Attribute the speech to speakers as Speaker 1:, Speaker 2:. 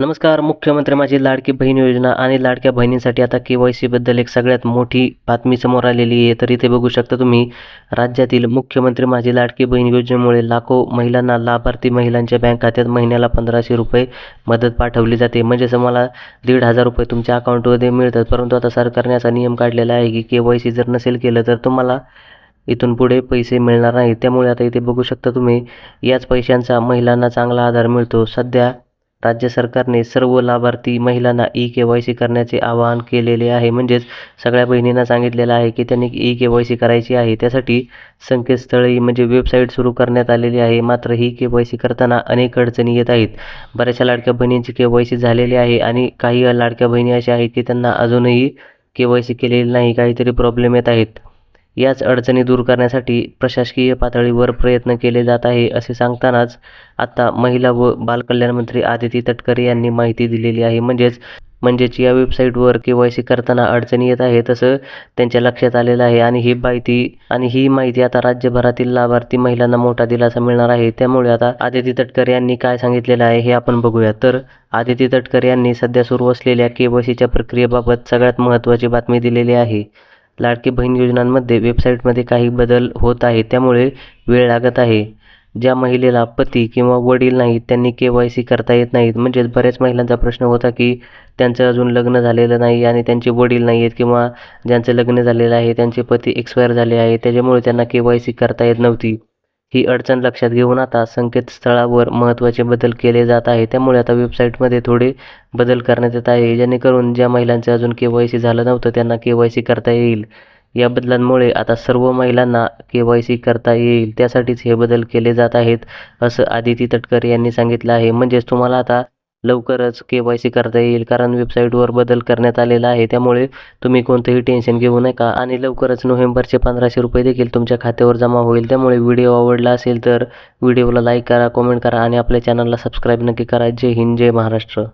Speaker 1: नमस्कार मुख्यमंत्री माझी लाडकी बहीण योजना आणि लाडक्या बहिणींसाठी आता के वाय सीबद्दल एक सगळ्यात मोठी बातमी समोर आलेली आहे. तर इथे बघू शकता तुम्ही राज्यातील मुख्यमंत्री माझी लाडकी बहीण योजनेमुळे लाखो महिलांना लाभार्थी महिलांच्या बँक खात्यात महिन्याला पंधराशे रुपये मदत पाठवली जाते. म्हणजेच मला दीड हजार रुपये तुमच्या अकाउंटमध्ये मिळतात. परंतु आता सरकारने असा नियम काढलेला आहे की के वाय सी जर नसेल केलं तर तुम्हाला इथून पुढे पैसे मिळणार नाही त्यामुळे आता इथे बघू शकता तुम्ही याच पैशांचा महिलांना चांगला आधार मिळतो. सध्या राज्य सरकारने सर्व लाभार्थी महिलांना ई के वाय सी करण्याचे आवाहन केलेले आहे. म्हणजेच सगळ्या बहिणींना सांगितलेलं आहे की त्यांनी ई के वाय सी करायची आहे. त्यासाठी संकेतस्थळी म्हणजे वेबसाईट सुरू करण्यात आलेली आहे. मात्र ही के वाय सी करताना अनेक अडचणी येत आहेत. बऱ्याचशा लाडक्या बहिणींची के वाय सी झालेली आहे आणि काही लाडक्या बहिणी अशा आहेत की त्यांना अजूनही के वाय सी केलेली नाही. काहीतरी प्रॉब्लेम येत आहेत. याच अडचणी दूर करण्यासाठी प्रशासकीय पातळीवर प्रयत्न केले जात आहे असे सांगतानाच आता महिला व बालकल्याण मंत्री आदिती तटकरे यांनी माहिती दिलेली आहे. म्हणजेच म्हणजेच या वेबसाईटवर के वाय सी करताना अडचणी येत आहे तसं त्यांच्या लक्षात आलेलं आहे. आणि ही माहिती आणि ही माहिती आता राज्यभरातील लाभार्थी महिलांना मोठा दिलासा मिळणार आहे. त्यामुळे आता आदिती तटकरे यांनी काय सांगितलेलं आहे हे आपण बघूया तर आदिती तटकरे यांनी सध्या सुरू असलेल्या के वाय सीच्या प्रक्रियेबाबत सगळ्यात महत्त्वाची बातमी दिलेली आहे. लाडकी बहीण योजनांमध्ये वेबसाईटमध्ये काही बदल होत आहे त्यामुळे वेळ लागत आहे. ज्या महिलेला पती किंवा वडील नाहीत त्यांनी के वाय सी करता येत नाहीत. म्हणजेच बऱ्याच महिलांचा प्रश्न होता की त्यांचं अजून लग्न झालेलं नाही आणि त्यांचे वडील नाही आहेत किंवा ज्यांचं लग्न झालेलं आहे त्यांचे पती एक्सपायर झाले आहे त्याच्यामुळे त्यांना के वाय सी करता येत नव्हती. ही अडचण लक्षात घेऊन आता संकेतस्थळावर महत्त्वाचे बदल केले जात आहे त्यामुळे आता वेबसाईटमध्ये थोडे बदल करण्यात येत आहे. जेणेकरून ज्या महिलांचं अजून के वाय सी झालं नव्हतं त्यांना के वाय सी करता येईल. या बदलांमुळे आता सर्व महिलांना के वाय सी करता येईल. त्यासाठीच हे बदल केले जात आहेत असं आदिती तटकर यांनी सांगितलं आहे. म्हणजेच तुम्हाला आता लवकरच के वाय सी करता येईल कारण वेबसाईटवर बदल करण्यात आलेला आहे. त्यामुळे तुम्ही कोणतंही टेन्शन घेऊ नका आणि लवकरच नोव्हेंबरचे पंधराशे रुपये देखील तुमच्या खात्यावर जमा होईल. त्यामुळे व्हिडिओ आवडला असेल तर व्हिडिओला लाईक करा कमेंट करा आणि आपल्या चॅनलला सबस्क्राईब नक्की करा. जय हिंद जय महाराष्ट्र.